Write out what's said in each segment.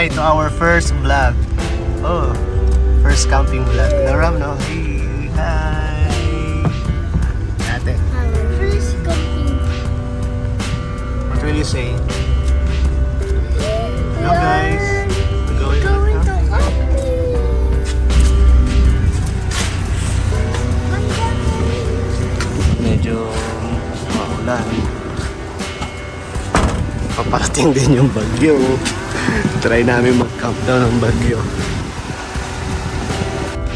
hi to our first vlog. Oh, first camping vlog. Naram, no? Hey, hi. Ate, Our first camping. what will you say? Hello, guys. We're going, Going to camping. Medyo maulan. Paparating din yung bagyo. Try namin mag-countdown ng bagyo.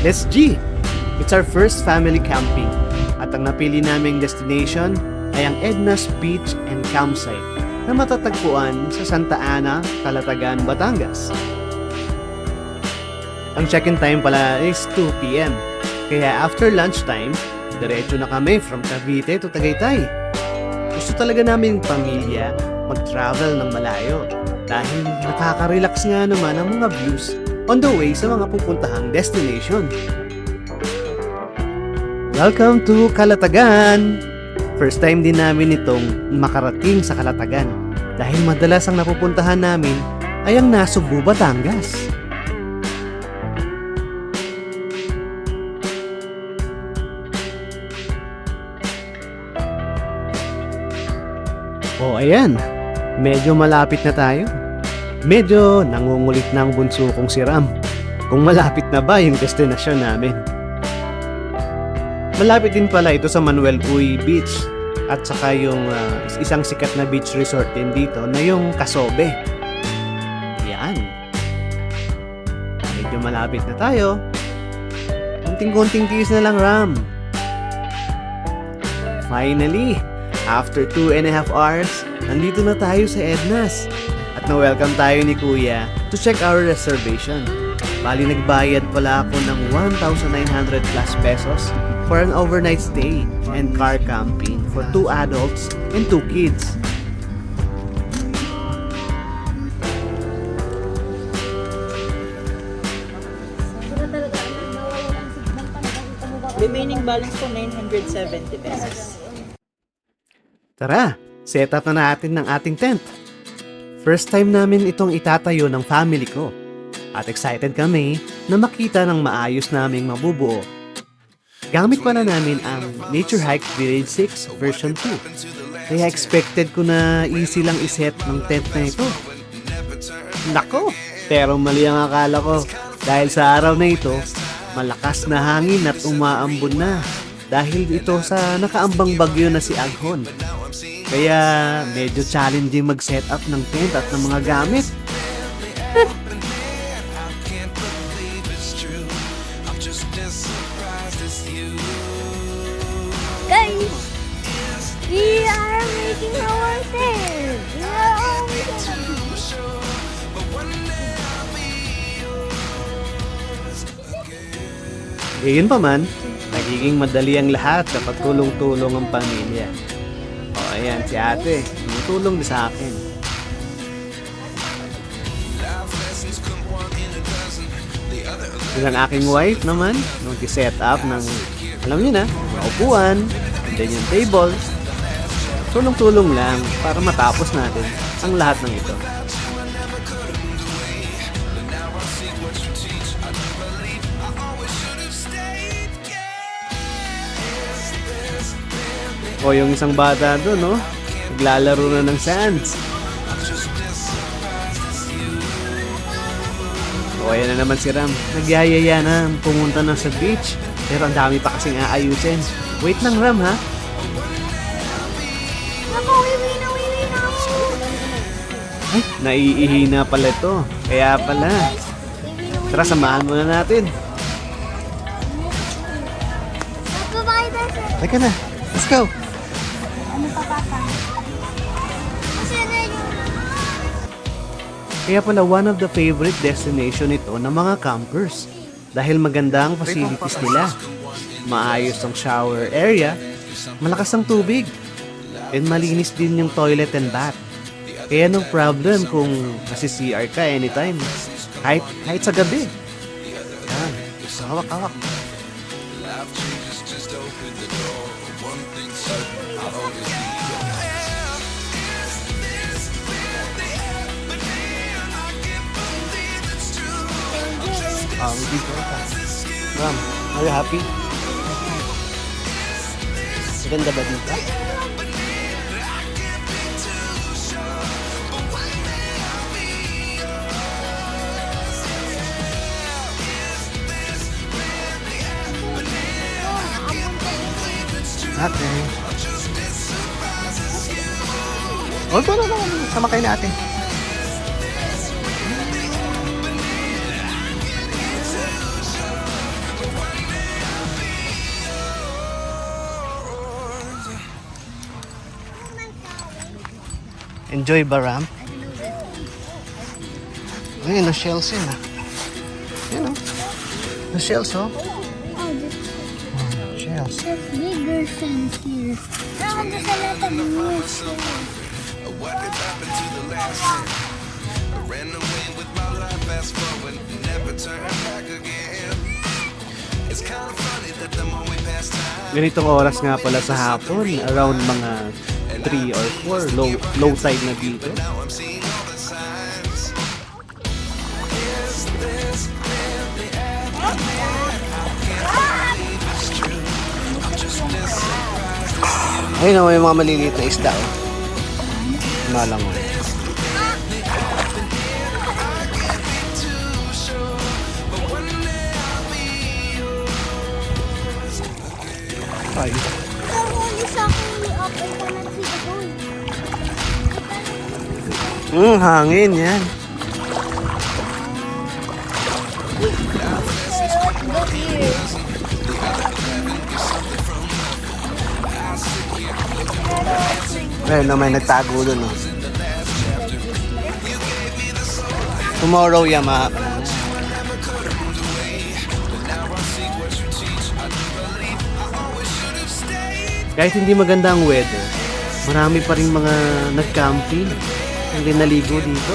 Let's G! It's our first family camping. At ang napili naming destination ay ang Edna's Beach and Campsite na matatagpuan sa Santa Ana, Calatagan, Batangas. Ang check-in time pala is 2 p.m. Kaya after lunchtime, diretso na kami from Cavite to Tagaytay. Gusto talaga namin pamilya mag-travel ng malayo dahil nakaka-relax nga naman ang mga views on the way sa mga pupuntahang destination. Welcome to Calatagan! First time din namin itong makarating sa Calatagan dahil madalas ang napupuntahan namin ay ang Nasugbu, Batangas. O ayan, medyo malapit na tayo. Medyo nangungulit na ang bunso kong si Ram. Kung malapit na ba yung destinasyon namin. Malapit din pala ito sa Manuel Uy Beach at saka yung ah, isang sikat na beach resort din dito na yung Kasobe. Yan. Medyo malapit na tayo. Kunting-kunting tiis na lang, Ram. Finally, after two and a half hours, nandito na tayo sa Ednas. At na-welcome tayo ni Kuya to check our reservation. Bali nagbayad pala ako ng 1,900 plus pesos for an overnight stay and car camping for two adults and two kids. Remaining balance po 970 pesos. Tara, set up na natin ng ating tent. First time namin itong itatayo ng family ko. At excited kami na makita ng maayos naming mabubuo. Gamit pala namin ang Nature Hike Village 6 version 2. Kaya expected ko na easy lang iset ng tent na ito. Nako, pero mali ang akala ko. Dahil sa araw na ito, malakas na hangin at umaambon na. Dahil ito sa nakaambang bagyo na si Aghon. Kaya medyo challenging mag-set up ng tent at ng mga gamit. Guys, we are making our tent. We are almost Iyon pa man, nagiging madali ang lahat kapag tulong-tulong ang pamilya. Ayan, si ate, tumutulong din sa akin. Yung ang aking wife naman, nag-set up ng, alam niyo na, mga upuan, and then yung table. Tulong-tulong lang para matapos natin ang lahat ng ito. O yung isang bata doon, no? Naglalaro na ng sands. O ayan na naman si Ram. Nagyayaya na pumunta na sa beach. Pero ang dami pa kasing aayusin. Wait lang Ram ha. Ako, wiwi na, wiwi na ako. Ay, naiihi na pala ito. Kaya pala. Tara, samahan muna natin. Teka na. Let's go. Kaya pala one of the favorite destination ito ng mga campers. Dahil maganda ang facilities nila. Maayos ang shower area, malakas ang tubig, and malinis din yung toilet and bath. Kaya no problem kung kasi CR ka anytime. Kahit, kahit sa gabi. Yan. Hawak-hawak. Ata. Ma'am, are you happy? Maganda ba dito? Okay. Oh, ito na. Sama kayo natin. Enjoy ba, Ram? Ayun, na-shells yun ah. Yun oh. Na-shells oh. Oh, this, Shells. there's bigger sense here. Ah, there's a lot of more Ran away with my life, fast forward, never turn back again. It's kind of funny that the more we pass time, Ganitong oras nga pala sa hapon, around mga 3 or 4, low, low tide na dito. Ayun oh, may mga maliliit na isda oh. Malang oh. Ay, Nahuli sa akin ni Up and cannot see the goal. mm, hangin yan. Ayun na may nagtago dun oh. Tomorrow yama. Kahit hindi maganda ang weather, marami pa rin mga nag-camping, hindi naligo dito.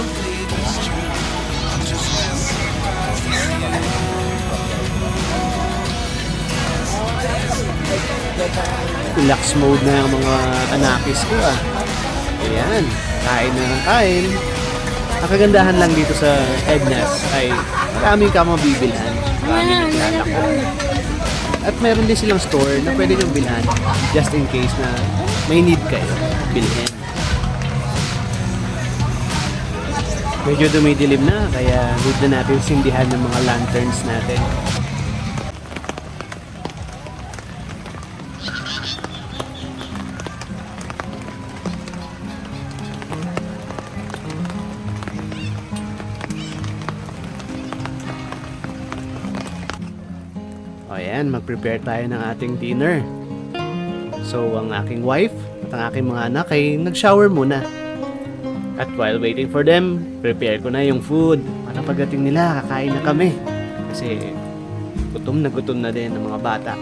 Relax mode na yung mga anakis ko ah. Ayan, kain na ng kain. Ang kagandahan lang dito sa Ednas ay maraming ka mabibilhan. Maraming naglalako. At meron din silang store na pwede nyo bilhan just in case na may need kayo bilhin. Medyo dumidilim na kaya need na natin sindihan ng mga lanterns natin. Ayan, mag-prepare tayo ng ating dinner. So, ang aking wife at ang aking mga anak ay nag-shower muna. At while waiting for them, prepare ko na yung food. Para pagdating nila, kakain na kami. Kasi gutom na gutom na din ng mga bata.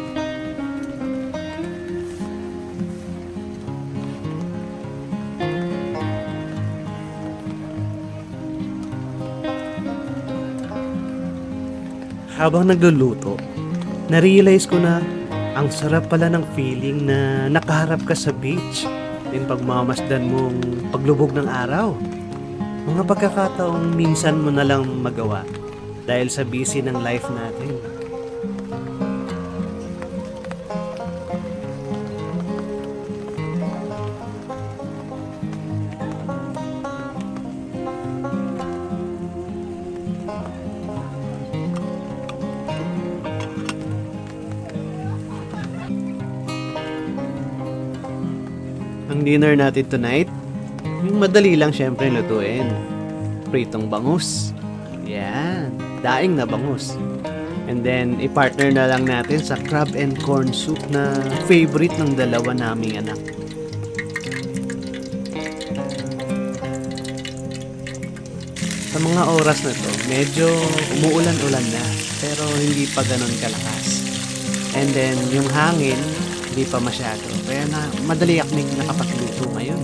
Habang nagluluto, na-realize ko na ang sarap pala ng feeling na nakaharap ka sa beach. Then pagmamasdan mong paglubog ng araw. Mga pagkakataong minsan mo na lang magawa dahil sa busy ng life natin. Dinner natin tonight, yung madali lang syempre lutuin. Pritong bangus. Yan. Daing na bangus. And then, i-partner na lang natin sa crab and corn soup na favorite ng dalawa naming anak. Sa mga oras na to, medyo umuulan-ulan na. Pero hindi pa ganun kalakas. And then, yung hangin, hindi pa masyado. Kaya na, madali akong nakapagluto ngayon.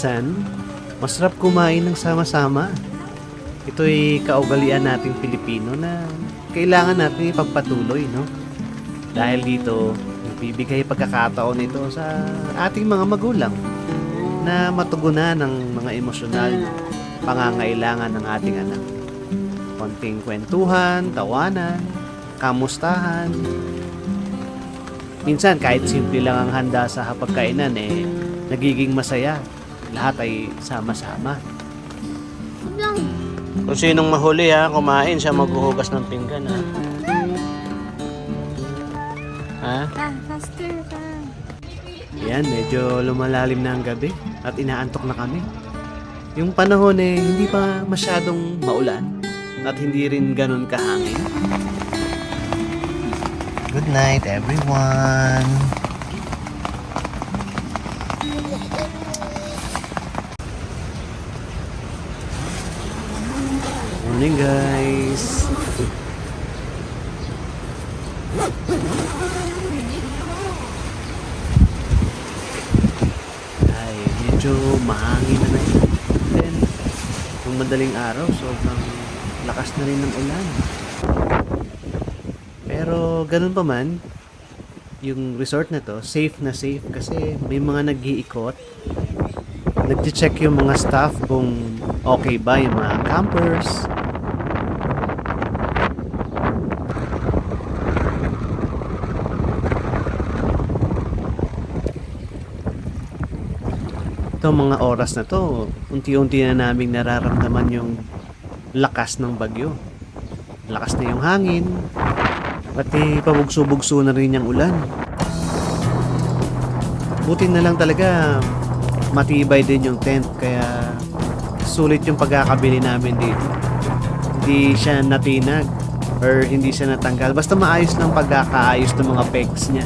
Minsan, masarap kumain ng sama-sama. Ito'y kaugalian nating Pilipino na kailangan natin ipagpatuloy, no? Dahil dito, bibigay pagkakataon ito sa ating mga magulang na matugunan ng mga emosyonal pangangailangan ng ating anak. Konting kwentuhan, tawanan, kamustahan. Minsan, kahit simple lang ang handa sa hapagkainan, eh, nagiging masaya. Lahat ay sama-sama. Kung sinong mahuli ha, kumain siya maghuhugas ng pinggan ha. Ha? Ah, faster ka. Yan, medyo lumalalim na ang gabi at inaantok na kami. Yung panahon eh, hindi pa masyadong maulan at hindi rin ganun kahangin. Good night, everyone. Morning guys! Ay, medyo mahangin na na. Then, nung madaling araw, sobrang lakas na rin ng ulan. Pero, ganun pa man, yung resort na to, safe na safe kasi may mga nag-iikot. Nag-check yung mga staff kung okay ba yung mga campers. Itong mga oras na to, unti-unti na naming nararamdaman yung lakas ng bagyo. Lakas na yung hangin, pati pabugso-bugso na rin yung ulan. Buti na lang talaga matibay din yung tent kaya sulit yung pagkakabili namin dito. Hindi siya natinag or hindi siya natanggal. Basta maayos lang pagkakaayos ng mga pegs niya.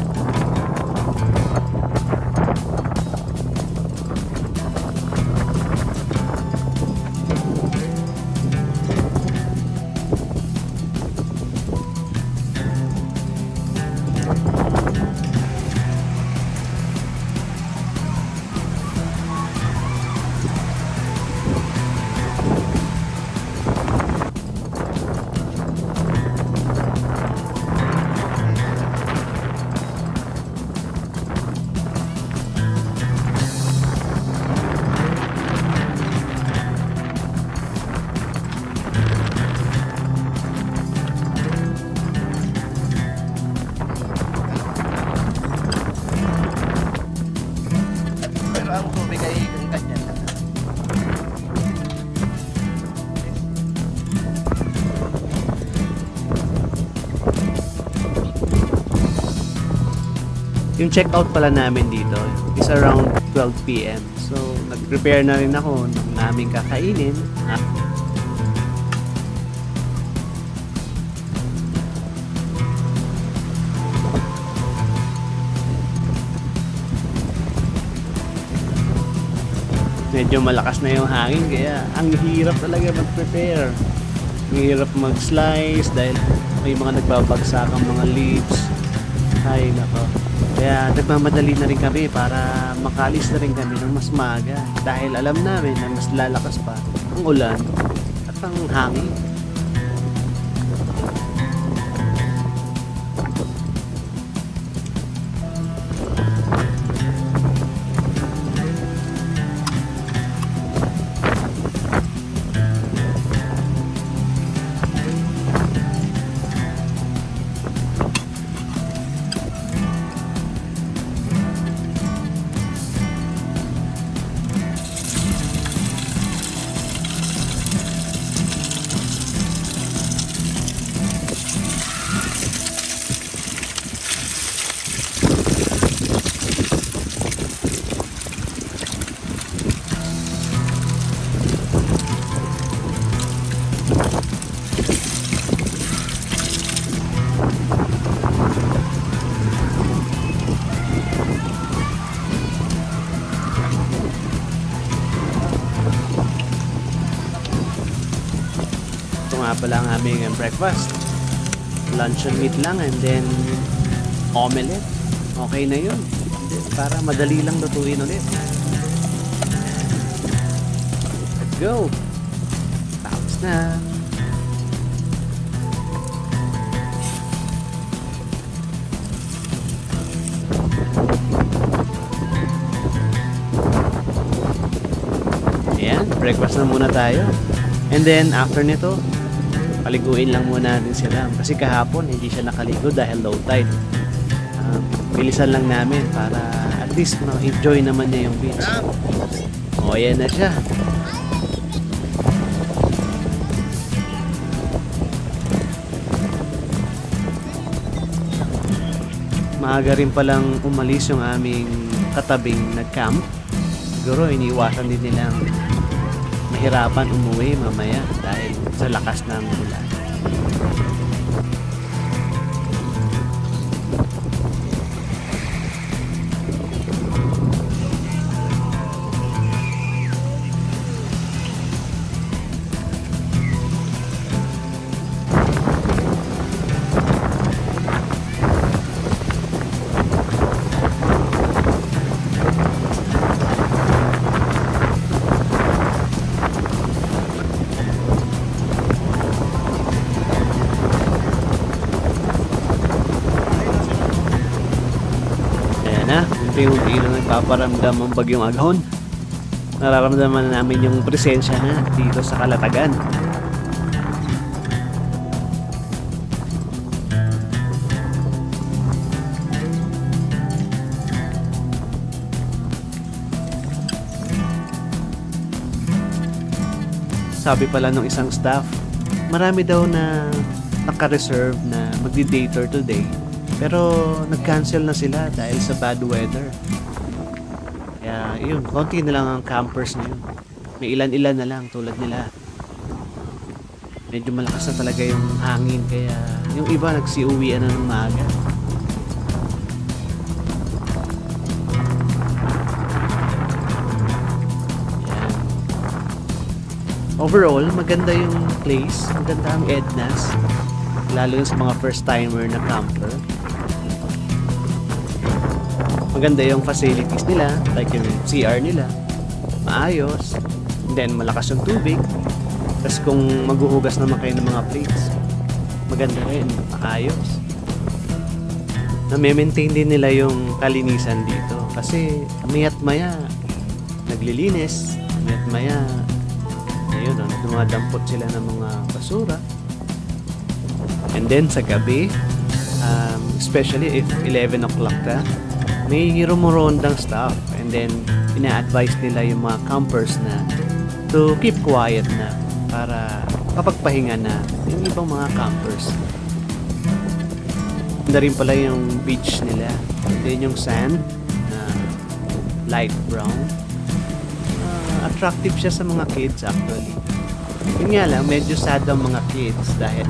Yung checkout pala namin dito is around 12 p.m. So, nag-prepare na rin ako ng naming kakainin. Ah, Medyo malakas na yung hangin kaya ang hirap talaga mag-prepare. Ang hirap mag-slice dahil may mga nagbabagsak ang mga leaves. Ay, nako. Kaya nagmamadali na rin kami para makalis na rin kami ng mas maaga. Dahil alam namin na mas lalakas pa ang ulan at ang hangin. Pala ang aming um, breakfast. Luncheon meat lang and then omelette. Okay na yun. Para madali lang lutuin ulit. Let's go! Tapos na. Breakfast na muna tayo. And then, after nito, paliguin lang muna natin sila. Kasi kahapon, hindi siya nakaligo dahil low tide. Um, bilisan lang namin para at least ma-enjoy naman niya yung beach. O, ayan na siya. Maaga rin palang umalis yung aming katabing nag-camp. Siguro iniwasan din nilang mahirapan umuwi mamaya dahil sa lakas ng ulan. Unti-unti na nagpaparamdam ang bagyong aghon. Nararamdaman na namin yung presensya na dito sa Kalatagan. Sabi pala ng isang staff, marami daw na naka-reserve na magdi-dater today pero nag-cancel na sila dahil sa bad weather. Kaya yun, konti na lang ang campers ngayon. May ilan-ilan na lang tulad nila. Medyo malakas na talaga yung hangin kaya yung iba nagsiuwian na ng maaga. Overall, maganda yung place. Maganda ang Ednas. Lalo yung sa mga first timer na camper. Maganda yung facilities nila, like yung CR nila. Maayos. Then malakas yung tubig. Tapos kung maghuhugas naman kayo ng mga plates, maganda rin, maayos. Na-maintain din nila yung kalinisan dito. Kasi mayat maya, naglilinis. Mayat maya, ayun, ano, dumadampot sila ng mga basura. And then sa gabi, um, especially if 11 o'clock na, may rumurondang staff. And then, ina-advise nila yung mga campers na to keep quiet na para kapagpahinga na yung ibang mga campers. Ganda rin pala yung beach nila. And then yung sand na light brown. Ah, attractive siya sa mga kids actually. Yun nga lang, medyo sad ang mga kids dahil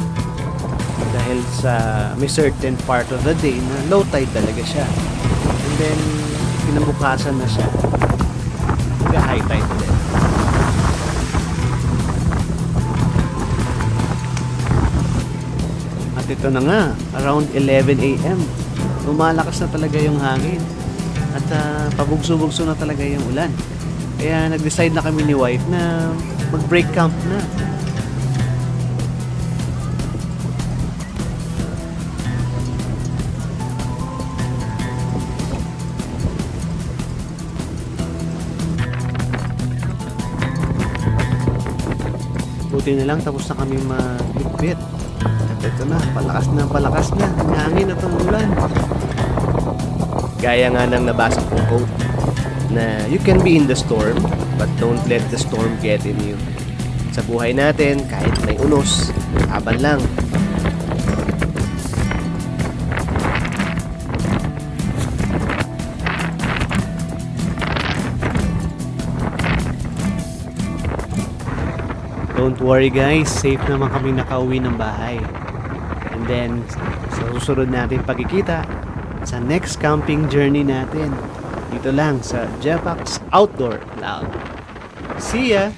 dahil sa may certain part of the day na low tide talaga siya. Then, kinabukasan na siya. Nag-high tide ulit. At ito na nga, around 11 a.m. Lumalakas na talaga yung hangin. At ah, pabugso-bugso na talaga yung ulan. Kaya nag-decide na kami ni wife na mag-break camp na. Buti na lang tapos na kami magligpit. At ito na, palakas na, palakas na. Ang hangin at ang ulan. Gaya nga ng nabasa kong quote na you can be in the storm but don't let the storm get in you. Sa buhay natin, kahit may unos, laban lang. Don't worry guys, safe naman kami nakauwi ng bahay. And then, sa susunod natin pagkikita, sa next camping journey natin, dito lang sa Jepax Outdoor Cloud. See ya!